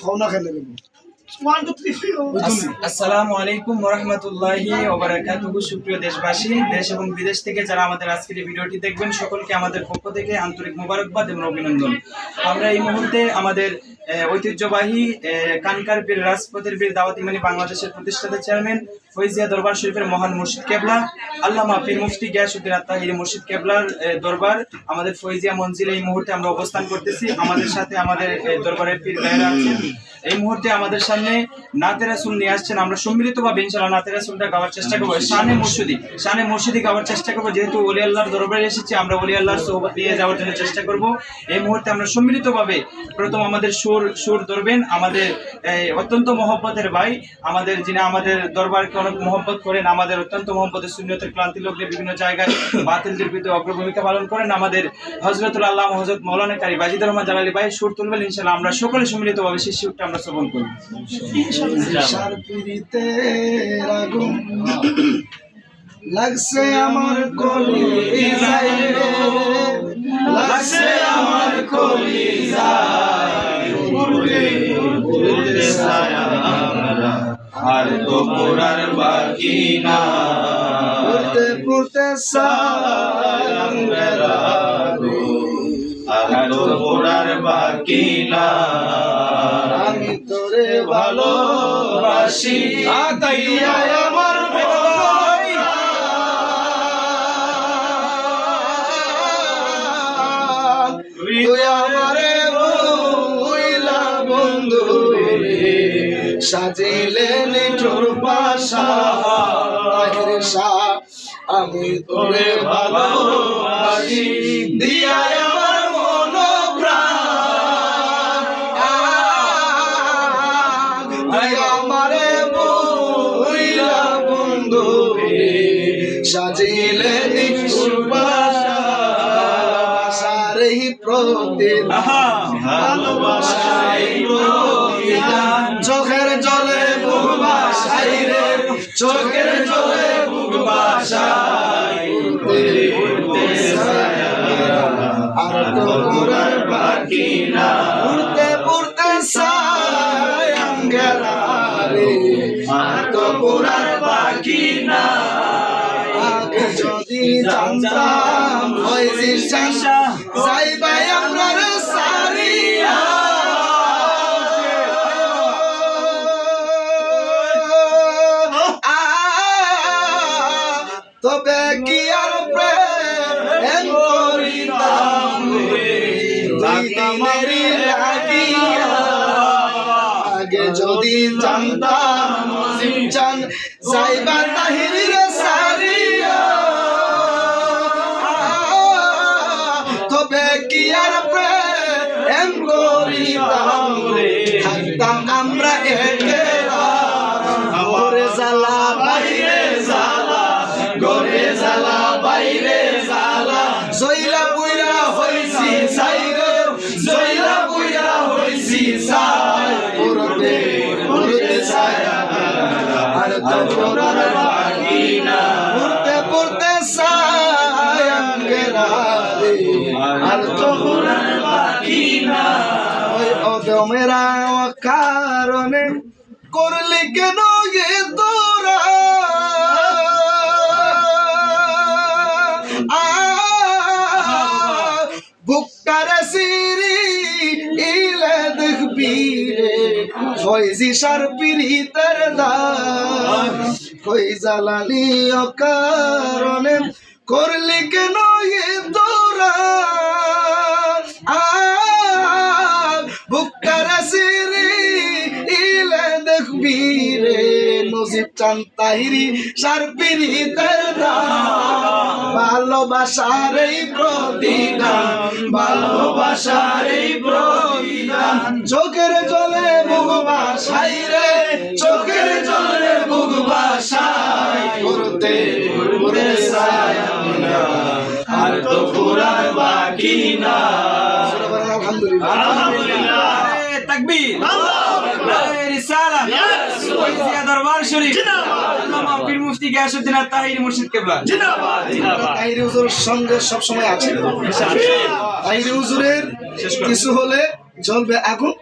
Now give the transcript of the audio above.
খাও না খেলে আসসালামু আলাইকুম ওরহমতুল্লাহি ওবারাকাতুহু, সুপ্রিয় দেশবাসী, দেশ এবং বিদেশ থেকে যারা আমাদের আজকের এই ভিডিওটি দেখবেন, সকলকে আমাদের পক্ষ থেকে আন্তরিক এবং অভিনন্দন। আমরা এই মুহূর্তে আমাদের ঐতিহ্যবাহী কানকার বীর রাজপথের বীর বাংলাদেশের প্রতিষ্ঠাতা চেয়ারম্যান ফৈজিয়া দরবার শরীফের মহান মুর্শিদ কেবলা, আল্লামা পীর মুফতি গিয়াসুদ্দিন আত্মাহির মুর্শিদ কেবলার দরবার, আমাদের ফৈজিয়া মঞ্জিলে এই মুহূর্তে আমরা অবস্থান করতেছি। আমাদের সাথে আমাদের দরবারের পীর ভাইয়েরা আছেন এই মুহূর্তে আমাদের সামনে নাতে রাসুল নিয়ে আসছেন। আমরা সম্মিলিতভাবে ইনশাল্লাহ নাতে রাসুলটা গাওয়ার চেষ্টা করব। শানে মুর্শিদি শানে মুর্শিদি গাওয়ার চেষ্টা করব। যেহেতু ওলি আল্লাহর দরবারে এসেছি আমরা ওলি আল্লাহর সোহবত নিয়ে যাওয়ার জন্য চেষ্টা করব। এই মুহূর্তে আমরা সম্মিলিতভাবে প্রথম আমাদের সুর সুর ধরবেন। আমাদের অত্যন্ত মহব্বতের ভাই। আমাদের যিনি আমাদের দরবারকে অনেক মহব্বত করেন, আমাদের অত্যন্ত মহব্বতের শূন্যতের ক্লান্তি লগ্নে বিভিন্ন জায়গায় বাতিলদের বিরুদ্ধে অগ্রভূমিকা পালন করেন। আমাদের হজরতুল আল্লাহ হজরত মৌলানা কারি বাজিদ রহমান জালালি ভাই, সুর তুলবেন ইনশাল্লাহ আমরা সকলে সম্মিলিতভাবে সেই সুরটা আমরা শ্রবণ করি লাগছে আমার কলি লাগছে আমার কলি আর বাকি না পড়তে পড়তে সাঙ্গেরা আর তো বাকি না। আমি তোরে ভালোবাসি। আতাইয়া আমার সাজিলে নিঠুর পাশা শাহ আমি তোরে ভালোবাসি। দিয়া আমার মন আমারে বইলা বন্ধু। সাজিলে নিঠুর পাশা ভালোবাসার এই প্রতিদান। চোখের জলে বাকি না। উড়তে উড়তে যদি জানতাম ওই জিসাসা যাইবাই আমরা তবে কি আর প্রেম করিতাম রে? দুই দিনেরই লাগিয়া। আগে যদি জানতাম সিমচান যাইবা তাহির তো পুরার পুরতে পুরতে সায়াঙ্গেরা রে। আর তো পুরার ওই অদমেরা কারণে করলি কেন এ তোরা? বুকটারে সিরি ইলে দেখবি রে। ফয়জি সার পিরিতের দাম কই জালালি অকারণে করলি কেন এ তোরা? বুকটারে সিরি ইলে দেখবি রে নজিব চান তাহিরি সার পিরিতের দাম ভালোবাসার এই প্রতিদান, ভালোবাসার এই প্রতিদান। চোখের জলে মুখ বাসাই করতে করতে আর তো পুরার বাকি না। আলহামদুলিল্লাহ। তাকবীর। নারে রিসালাত ফৈজিয়া দরবার শরীফ। জিন্দাবাদ। আল্লামা পীর মুফতি গিয়াসউদ্দিন আত্মাহির মুর্শিদ কেবলা। তাহিরি হুজুরের সঙ্গে সব সবসময় আছে। তাহিরি হুজুরের কিছু হলে জ্বলবে আগুন।